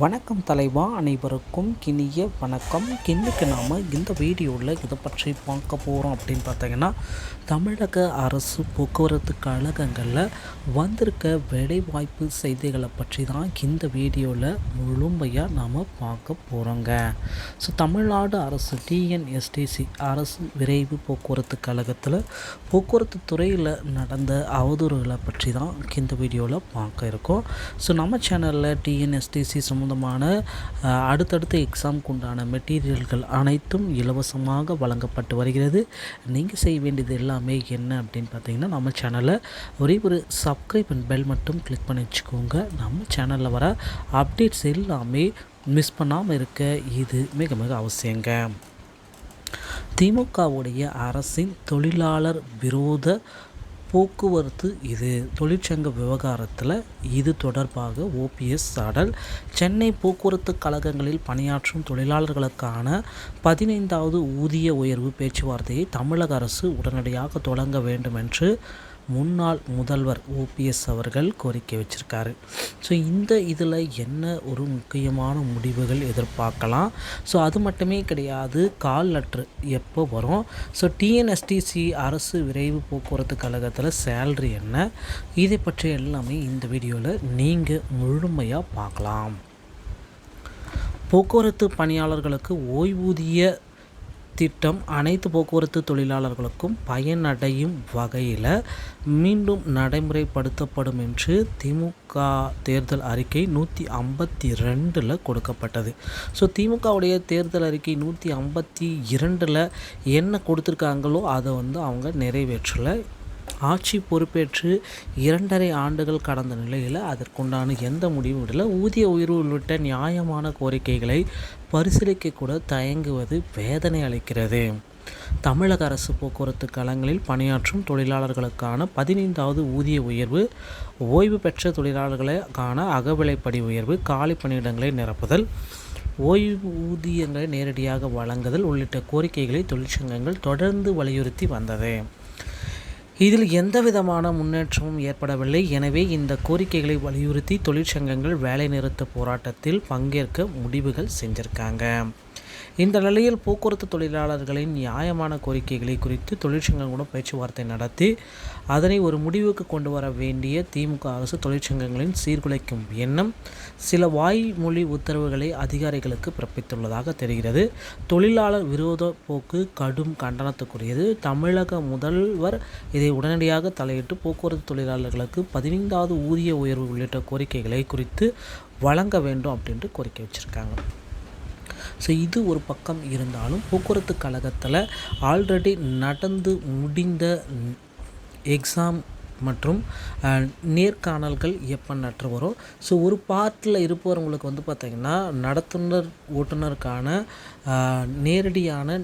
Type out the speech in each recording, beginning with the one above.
வணக்கம் தலைவா அனைவருக்கும் கிணிய வணக்கம். கிண்ணுக்கு நாம் இந்த வீடியோவில் இதை பற்றி பார்க்க போகிறோம் அப்படின்னு பார்த்தீங்கன்னா தமிழக அரசு போக்குவரத்து கழகங்களில் வந்திருக்க வேலைவாய்ப்பு செய்திகளை பற்றி தான் இந்த வீடியோவில் முழுமையாக நாம் பார்க்க போகிறோங்க ஸோ தமிழ்நாடு அரசு டிஎன்எஸ்டிசி அரசு விரைவு போக்குவரத்து கழகத்தில் போக்குவரத்து துறையில் நடந்த அவதூறுகளை பற்றி தான் இந்த வீடியோவில் பார்க்க இருக்கோம். ஸோ நம்ம சேனலில் டிஎன்எஸ்டிசி சம்மந்தமான அடுத்தடுத்த எக்ஸாமுக்கு உண்டான மெட்டீரியல்கள் அனைத்தும் இலவசமாக வழங்கப்பட்டு வருகிறது. நீங்கள் செய்ய வேண்டியது எல்லாமே என்ன அப்படின்னு பார்த்தீங்கன்னா நம்ம சேனலை ஒரே ஒரு சப்ஸ்கிரைப் அண்ட் பெல் மட்டும் கிளிக் பண்ணி வச்சுக்கோங்க. நம்ம சேனலில் வர அப்டேட்ஸ் எல்லாமே மிஸ் பண்ணாமல் இருக்க இது மிக மிக அவசியங்க. திமுகவுடைய அரசின் தொழிலாளர் விரோத போக்குவரத்து இது. தொழிற்சங்க விவகாரத்தில் இது தொடர்பாக ஓபிஎஸ் சாடல் சென்னை போக்குவரத்து கழகங்களில் பணியாற்றும் தொழிலாளர்களுக்கான பதினைந்தாவது ஊதிய உயர்வு பேச்சுவார்த்தையை தமிழக அரசு உடனடியாக தொடங்க வேண்டும் என்று முன்னாள் முதல்வர் ஓபிஎஸ் அவர்கள் கோரிக்கை வச்சுருக்காரு. ஸோ இந்த இதில் என்ன ஒரு முக்கியமான முடிவுகள் எதிர்பார்க்கலாம்? ஸோ அது மட்டுமே கிடையாது கால் லெட்ரு எப்போ வரும்? ஸோ டிஎன்எஸ்டிசி அரசு விரைவு போக்குவரத்து கழகத்தில் சேல்ரி என்ன? இதை பற்றி எல்லாமே இந்த வீடியோவில் நீங்கள் முழுமையாக பார்க்கலாம். போக்குவரத்து பணியாளர்களுக்கு ஓய்வூதிய திட்டம் அனைத்து போக்குவரத்து தொழிலாளர்களுக்கும் பயனடையும் வகையில் மீண்டும் நடைமுறைப்படுத்தப்படும் என்று திமுக தேர்தல் அறிக்கை நூற்றி ஐம்பத்தி ரெண்டில் கொடுக்கப்பட்டது. ஸோ திமுகவுடைய தேர்தல் அறிக்கை நூற்றி ஐம்பத்தி இரண்டில் என்ன கொடுத்துருக்காங்களோ அதை வந்து அவங்க நிறைவேற்றலை. ஆட்சி பொறுப்பேற்று இரண்டரை ஆண்டுகள் கடந்த நிலையில் அதற்குண்டான எந்த முடிவும் இல்லை ஊதிய உயர்வு உள்ளிட்ட நியாயமான கோரிக்கைகளை பரிசீலிக்க கூட தயங்குவது வேதனை அளிக்கிறது. தமிழக அரசு போக்குவரத்து கழகங்களில் பணியாற்றும் தொழிலாளர்களுக்கான பதினைந்தாவது ஊதிய உயர்வு ஓய்வு பெற்ற தொழிலாளர்களுக்கான அகவிலைப்படி உயர்வு காலி பணியிடங்களை நிரப்புதல் ஓய்வு ஊதியங்களை நேரடியாக வழங்குதல் உள்ளிட்ட கோரிக்கைகளை தொழிற்சங்கங்கள் தொடர்ந்து வலியுறுத்தி வந்தது. இதில் எந்த விதமான முன்னேற்றமும் ஏற்படவில்லை. எனவே இந்த கோரிக்கைகளை வலியுறுத்தி தொழிற்சங்கங்கள் வேலைநிறுத்த போராட்டத்தில் பங்கேற்க முடிவுகள் செஞ்சிருக்காங்க. இந்த நிலையில் போக்குவரத்து தொழிலாளர்களின் நியாயமான கோரிக்கைகளை குறித்து தொழிற்சங்கங்களுடன் பேச்சுவார்த்தை நடத்தி அதனை ஒரு முடிவுக்கு கொண்டு வர வேண்டிய திமுக அரசு தொழிற்சங்கங்களின் சீர்குலைக்கும் எண்ணம் சில வாய்மொழி உத்தரவுகளை அதிகாரிகளுக்கு பிறப்பித்துள்ளதாக தெரிகிறது. தொழிலாளர் விரோத போக்கு கடும் கண்டனத்துக்குரியது. தமிழக முதல்வர் இதை உடனடியாக தலையிட்டு போக்குவரத்து தொழிலாளர்களுக்கு பதினைந்தாவது ஊதிய உயர்வு உள்ளிட்ட கோரிக்கைகளை குறித்து வழங்க வேண்டும் அப்படின்ட்டு கோரிக்கை வச்சுருக்காங்க. ஸோ இது ஒரு பக்கம் இருந்தாலும் போக்குவரத்து கழகத்தில் ஆல்ரெடி நடந்து முடிந்த எக்ஸாம் மற்றும் நேர்காணல்கள் எப்போ நற்று வரும் ஸோ ஒரு பார்ட்டில் இருப்பவர்களுக்கு வந்து பார்த்திங்கன்னா நடத்துனர் ஓட்டுநருக்கான நேரடியான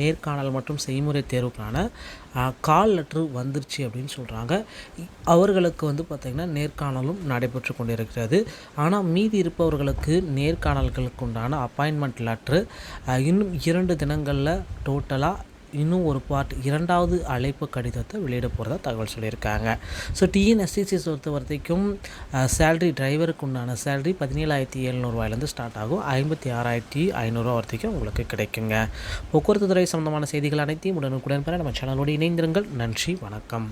நேர்காணல் மற்றும் செய்முறை தேர்வுக்கான கால் லெட்ரு வந்துருச்சு அப்படின்னு சொல்கிறாங்க அவர்களுக்கு வந்து பார்த்திங்கன்னா நேர்காணலும் நடைபெற்று கொண்டிருக்கிறது. ஆனால் மீதி இருப்பவர்களுக்கு நேர்காணல்களுக்கு உண்டான அப்பாயின்மெண்ட் லெட்ரு இன்னும் இரண்டு தினங்களில் டோட்டலாக இன்னும் ஒரு பார்ட் இரண்டாவது அழைப்பு கடிதத்தை வெளியிட போகிறதா தகவல் சொல்லியிருக்காங்க. ஸோ டிஎன்எஸ்டிசி பொறுத்த வரைக்கும் சேல்ரி டிரைவருக்கு உண்டான சேல்ரி பதினேழாயிரத்தி எழுநூறுவாயிலேருந்து ஸ்டார்ட் ஆகும். ஐம்பத்தி ஆறாயிரத்தி ஐநூறுரூவா வரைக்கும் உங்களுக்கு கிடைக்குங்க. போக்குவரத்து துறை சம்மந்தமான செய்திகள் அனைத்தையும் உடனுக்குடன் பெற நம்ம சேனலோடு இணைந்திருங்கள். நன்றி வணக்கம்.